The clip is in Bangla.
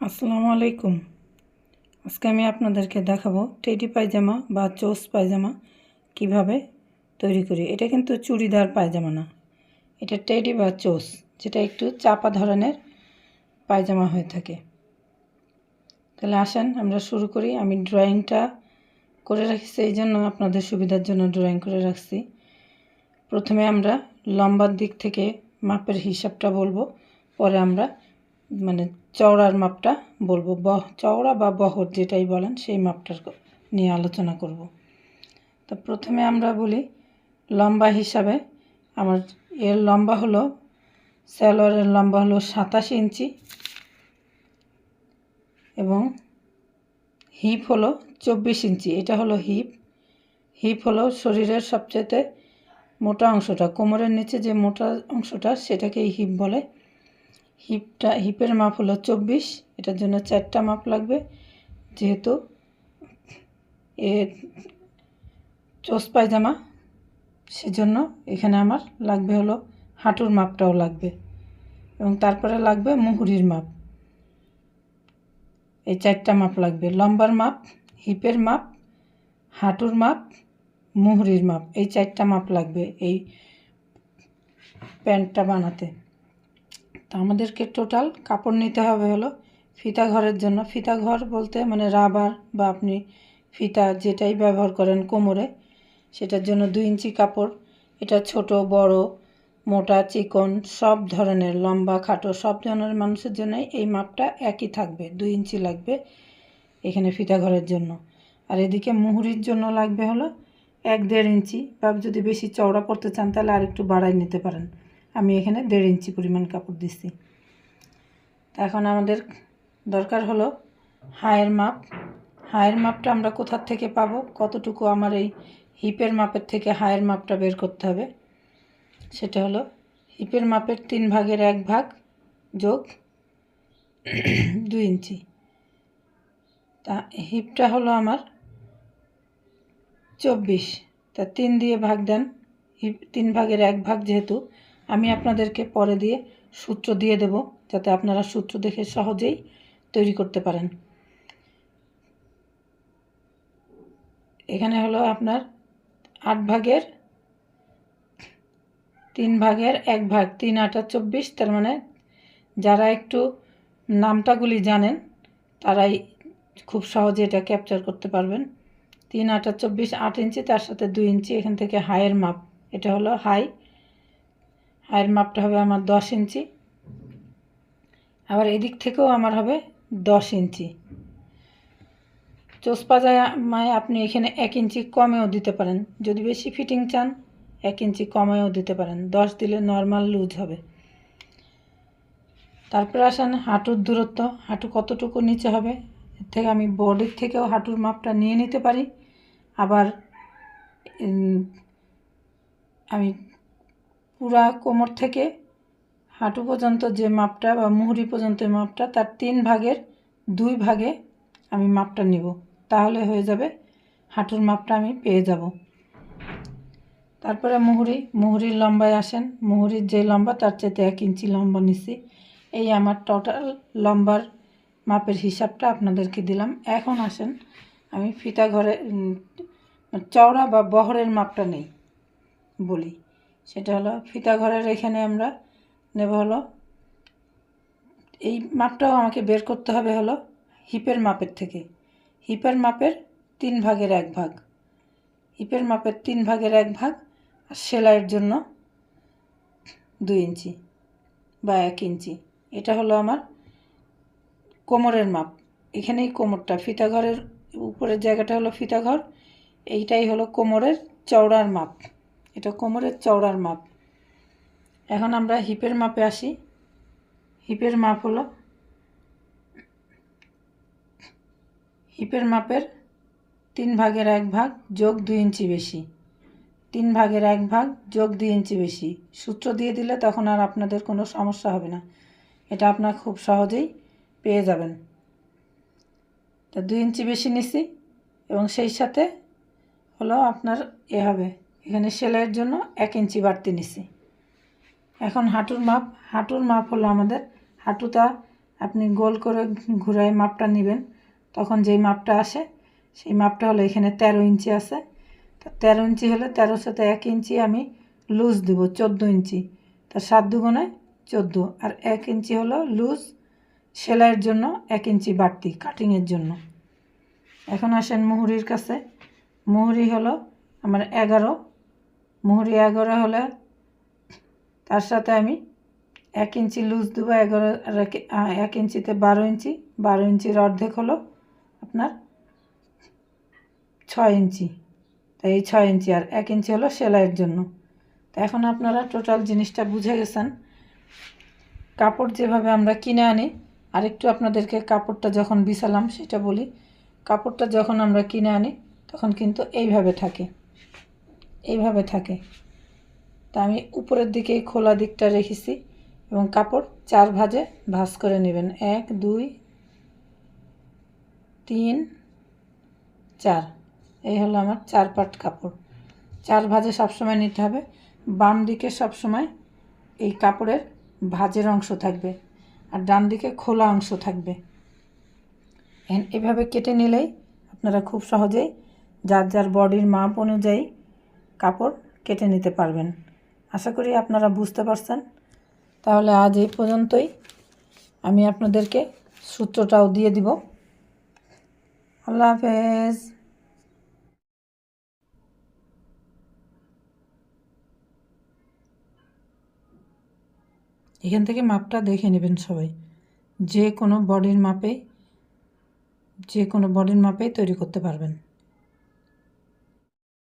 আসসালামু আলাইকুম। আজকে আমি আপনাদেরকে দেখাবো টেডি পায়জামা বা চোস পায়জামা কীভাবে তৈরি করি। এটা কিন্তু চুড়িদার পায়জামা না। এটা টেডি বা চোস, যেটা একটু চাপা ধরনের পায়জামা হয়ে থাকে। তাহলে আসেন, আমরা শুরু করি। আমি ড্রয়িংটা করে রাখছি, এই জন্য আপনাদের সুবিধার জন্য ড্রয়িং করে রাখছি। প্রথমে আমরা লম্বার দিক থেকে মাপের হিসাবটা বলব, পরে আমরা মানে চওড়ার মাপটা বলব বহ চওড়া বা বহর যেটাই বলেন সেই মাপটার নিয়ে আলোচনা করব। তো প্রথমে আমরা বলি লম্বা হিসাবে আমার এর লম্বা হলো স্যালোয়ারের লম্বা হলো সাতাশ ইঞ্চি এবং হিপ হলো চব্বিশ ইঞ্চি। এটা হলো হিপ। হিপ হলো শরীরের সবচেয়ে মোটা অংশটা। কোমরের নিচে যে মোটা অংশটা সেটাকেই হিপ বলে। হিপটা, হিপের মাপ হলো চব্বিশ, এটার জন্য চারটা মাপ লাগবে। যেহেতু এ চোস পায়জামা, সেজন্য এখানে আমার লাগবে হলো হাঁটুর মাপটাও লাগবে। এবং তারপরে লাগবে মুহুরির মাপ। এই চারটা মাপ লাগবে। লম্বার মাপ, হিপের মাপ, হাঁটুর মাপ, মুহুরির মাপ, এই চারটা মাপ লাগবে এই প্যান্টটা বানাতে। তো আমাদেরকে টোটাল কাপড় নিতে হবে হলো ফিতা ঘরের জন্য। ফিতা ঘর বলতে মানে রাবার বা আপনি ফিতা যেটাই ব্যবহার করেন কোমরে, সেটার জন্য দুই ইঞ্চি কাপড়। এটা ছোট, বড়, মোটা, চিকন, সব ধরনের, লম্বা, খাটো, সব ধরনের মানুষের জন্যই এই মাপটা একই থাকবে, দুই ইঞ্চি লাগবে এখানে ফিতা ঘরের জন্য। আর এদিকে মুহুরির জন্য লাগবে হলো এক দেড় ইঞ্চি বা যদি বেশি চওড়া পড়তে চান তাহলে আর একটু বাড়াই নিতে পারেন। আমি এখানে দেড় ইঞ্চি পরিমাণ কাপড় দিচ্ছি তা এখন আমাদের দরকার হলো হায়ের মাপ। হায়ের মাপটা আমরা কোথার থেকে পাবো? কতটুকু আমার এই হিপের মাপের থেকে হায়ের মাপটা বের করতে হবে? সেটা হলো হিপের মাপের তিন ভাগের এক ভাগ যোগ দুই ইঞ্চি। তা হিপটা হলো আমার চব্বিশ। তা তিন দিয়ে ভাগ দেন। হিপ তিন ভাগের এক ভাগ যেহেতু আমি আপনাদেরকে পরে দিয়ে সূত্র দিয়ে দেব, যাতে আপনারা সূত্র দেখে সহজেই তৈরি করতে পারেন। এখানে হলো আপনার আট ভাগের তিন ভাগের এক ভাগ, তিন, আটা চব্বিশ। তার মানে যারা একটু নামটাগুলি জানেন, তারাই খুব সহজে এটা ক্যাপচার করতে পারবেন। তিন, আটা চব্বিশ, আট ইঞ্চি, তার সাথে দুই ইঞ্চি, এখান থেকে হাইয়ের মাপ। এটা হলো হাই হাইয়ের মাপটা হবে আমার দশ ইঞ্চি। আবার এদিক থেকেও আমার হবে দশ ইঞ্চি। চোসপাজায় মায় আপনি এখানে এক ইঞ্চি কমেও দিতে পারেন। যদি বেশি ফিটিং চান, এক ইঞ্চি কমেও দিতে পারেন। দশ দিলে নর্মাল লুজ হবে। তারপরে আসেন হাঁটুর দূরত্ব। হাঁটু কতটুকু নিচে হবে, এর থেকে আমি বডির থেকেও হাঁটুর মাপটা নিয়ে নিতে পারি। আবার আমি পুরা কোমর থেকে হাঁটু পর্যন্ত যে মাপটা বা মুহুরি পর্যন্ত মাপটা, তার তিন ভাগের দুই ভাগে আমি মাপটা নিব। তাহলে হয়ে যাবে হাঁটুর মাপটা আমি পেয়ে যাব। তারপরে মুহুরি, মুহুরির লম্বায় আসেন। মুহুরির যে লম্বা, তার চাইতে এক ইঞ্চি লম্বা নিছি। এই আমার টোটাল লম্বার মাপের হিসাবটা আপনাদেরকে দিলাম। এখন আসেন, আমি ফিতা ঘরে চওড়া বা বহরের মাপটা নেই বলি। সেটা হলো ফিতা ঘরের এখানে আমরা নেব হলো। এই মাপটাও আমাকে বের করতে হবে হলো হিপের মাপের থেকে। হিপের মাপের তিন ভাগের এক ভাগ। হিপের মাপের তিন ভাগের এক ভাগ আর সেলাইয়ের জন্য দুই ইঞ্চি বা এক ইঞ্চি। এটা হলো আমার কোমরের মাপ। এখানেই কোমরটা, ফিতা ঘরের উপরের জায়গাটা হলো ফিতা ঘর, এইটাই হলো কোমরের চওড়ার মাপ। এটা কোমরের চওড়ার মাপ। এখন আমরা হিপের মাপে আসি। হিপের মাপ হলো হিপের মাপের তিন ভাগের এক ভাগ যোগ দুই ইঞ্চি বেশি। তিন ভাগের এক ভাগ যোগ দুই ইঞ্চি বেশি। সূত্র দিয়ে দিলে তখন আর আপনাদের কোনো সমস্যা হবে না। এটা আপনার খুব সহজেই পেয়ে যাবেন। তা দুই ইঞ্চি বেশি নিছি এবং সেই সাথে হলো আপনার এ হবে। এখানে সেলাইয়ের জন্য এক ইঞ্চি বাড়তি নিছি। এখন হাঁটুর মাপ হাঁটুর মাপ হলো আমাদের, হাঁটুটা আপনি গোল করে ঘুরায় মাপটা নেবেন, তখন যেই মাপটা আসে, সেই মাপটা হলো এখানে তেরো ইঞ্চি আছে। তো তেরো ইঞ্চি হলে তেরোর সাথে এক ইঞ্চি আমি লুজ দেবো, চোদ্দ ইঞ্চি। তার সাত দুগুণে চোদ্দ, আর এক ইঞ্চি হলো লুজ, সেলাইয়ের জন্য এক ইঞ্চি বাড়তি, কাটিংয়ের জন্য। এখন আসেন মুহুরির কাছে। মুহুরি হলো আমার এগারো মুহুরি এগারো হলে তার সাথে আমি এক ইঞ্চি লুজ দেবো এগারো এক- ইঞ্চিতে বারো ইঞ্চি, বারো ইঞ্চির অর্ধেক হলো আপনার ছয় ইঞ্চি। তাই এই ছয় ইঞ্চি, আর এক ইঞ্চি হলো সেলাইয়ের জন্য। তো এখন আপনারা টোটাল জিনিসটা বুঝে গেছেন। কাপড় যেভাবে আমরা কিনে আনি, আর একটু আপনাদেরকে কাপড়টা যখন বিছালাম সেটা বলি। কাপড়টা যখন আমরা কিনে আনি, তখন কিন্তু এইভাবে থাকে। এইভাবে থাকে। তা আমি উপরের দিকে খোলা দিকটা রেখেছি এবং কাপড় চার ভাজে ভাজ করে নেবেন। এক, দুই, তিন, চার। এই হলো আমার চার পাট কাপড়। চার ভাজে সবসময় নিতে হবে। বাম দিকে সবসময় এই কাপড়ের ভাজের অংশ থাকবে আর ডান দিকে খোলা অংশ থাকবে। এভাবে কেটে নিলেই আপনারা খুব সহজেই যার যার বডির মাপ অনুযায়ী কাপড় কেটে নিতে পারবেন। আশা করি আপনারা বুঝতে পারছেন। তাহলে আজ এই পর্যন্তই। আমি আপনাদেরকে সূত্রটাও দিয়ে দিব। আল্লাহ হাফেজ। এখান থেকে মাপটা দেখে নেবেন সবাই। যে কোনো বডির মাপে, যে কোনো বডির মাপেই তৈরি করতে পারবেন।